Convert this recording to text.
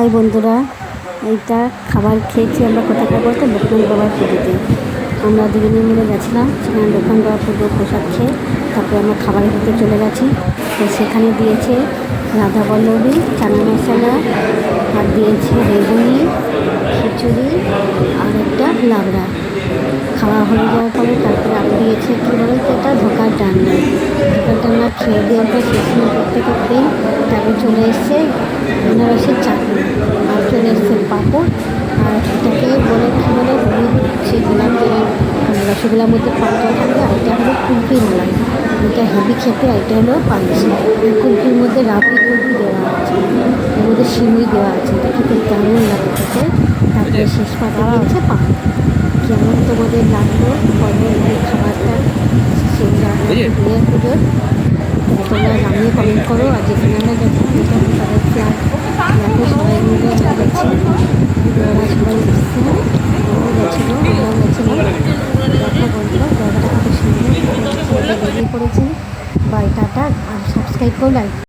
High বন্ধুরা, এইটা খাবার খেয়েছি আমরা কোথাকার বলতে? লোকনাথ বাবার পুজোতে। আমরা দুজনে মিলে গেছিলাম, সেখানে লোকনাথ বাবার পুজো প্রসাদ খেয়ে তারপরে আমরা খাবারের দিকে চলে গেছি। তো সেখানে দিয়েছে রাধা বল্লভী, চানা মশলা, আর দিয়েছে বেগুনি, খিচুড়ি, আর একটা লাবড়া। খাওয়া হয়ে যাওয়ার পরে তারপরে আরও দিয়েছে, কী বলে তো এটা? ধোকার ডান্না ধোকার ডান্না খেয়ে দেওয়ার পর শেষমে করতে করতেই তারপরে চলে এসছে চলে এসছে পাঁপড় আর এটাকে বলে কী বলে সে গোলাপ জামের রসগোল্লার মধ্যে পাঁচটা থাকে আর এটা হলো কুলফি মালাই এটা হেভি খেতে, আর এটা হলো এই কুলফির মধ্যে রাবড়ি কুলফি দেওয়া আছে, এর মধ্যে সিমুই দেওয়া আছে, এটা খেতে কেমন লাগে খেতে তারপরে শেষ পাতা দিয়েছে পান কেমন তোমাদের লাগল? এই খাবারটা? সেটা পুজোর। তোমরা জানিয়ে কমেন্ট করো, আর যেখানে আমরা সেটা তাদের বাই টাটা আর সাবস্ক্রাইব করবেন